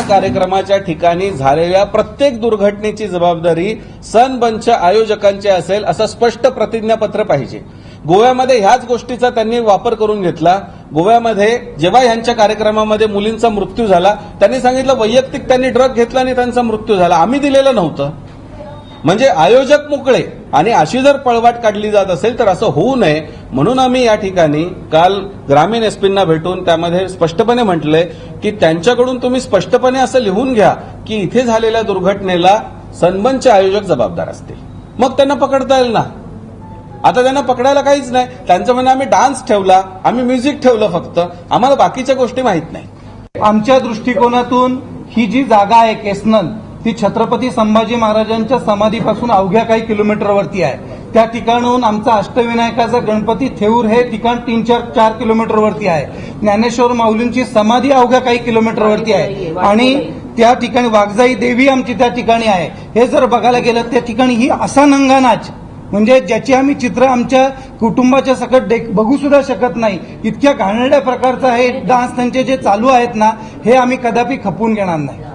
कार्यक्रमाच्या ठिकाणी झालेल्या प्रत्येक दुर्घटनेची जबाबदारी सनबंच आयोजकांची असेल असं स्पष्ट प्रतिज्ञापत्र पाहिजे. गोव्यामध्ये ह्याच गोष्टीचा त्यांनी वापर करून घेतला. गोव्यामध्ये जेव्हा ह्यांच्या कार्यक्रमामध्ये मुलींचा मृत्यू झाला त्यांनी सांगितलं वैयक्तिक त्यांनी ड्रग घेतला आणि त्यांचा मृत्यू झाला. आम्ही दिलेलं नव्हतं. म्हणजे आयोजक मोकळे आणि अशी जर पळवाट काढली जात असेल तर असं होऊ नये. म्हणून आम्ही या ठिकाणी काल ग्रामीण एसपींना भेटून त्यामध्ये स्पष्टपणे म्हटलंय की त्यांच्याकडून तुम्ही स्पष्टपणे असं लिहून घ्या की इथे झालेल्या दुर्घटनेला सन्मनचे आयोजक जबाबदार असतील. मग त्यांना पकडता येईल ना? आता त्यांना पकडायला काहीच नाही. त्यांचं म्हणणं आम्ही डान्स ठेवला आम्ही म्युझिक ठेवलं फक्त. आम्हाला बाकीच्या गोष्टी माहीत नाही. आमच्या दृष्टिकोनातून ही जी जागा आहे केसनन ती छत्रपती संभाजी महाराजांच्या समाधीपासून अवघ्या काही किलोमीटरवरती आहे. त्या ठिकाणहून आमचा अष्टविनायकाचा गणपती थेऊर हे ठिकाण तीन चार चार किलोमीटरवरती आहे. ज्ञानेश्वर माऊलींची समाधी अवघ्या काही किलोमीटरवरती आहे. आणि त्या ठिकाणी वाघजाई देवी आमची त्या ठिकाणी आहे. हे जर बघायला गेलं त्या ठिकाणी ही असा नंगानाच म्हणजे ज्याची आम्ही चित्र आमच्या कुटुंबाच्या सकट बघू सुद्धा शकत नाही. इतक्या घाणेरड्या प्रकारचा हे डान्स त्यांचे जे चालू आहेत ना हे आम्ही कदापि खपवून घेणार नाही.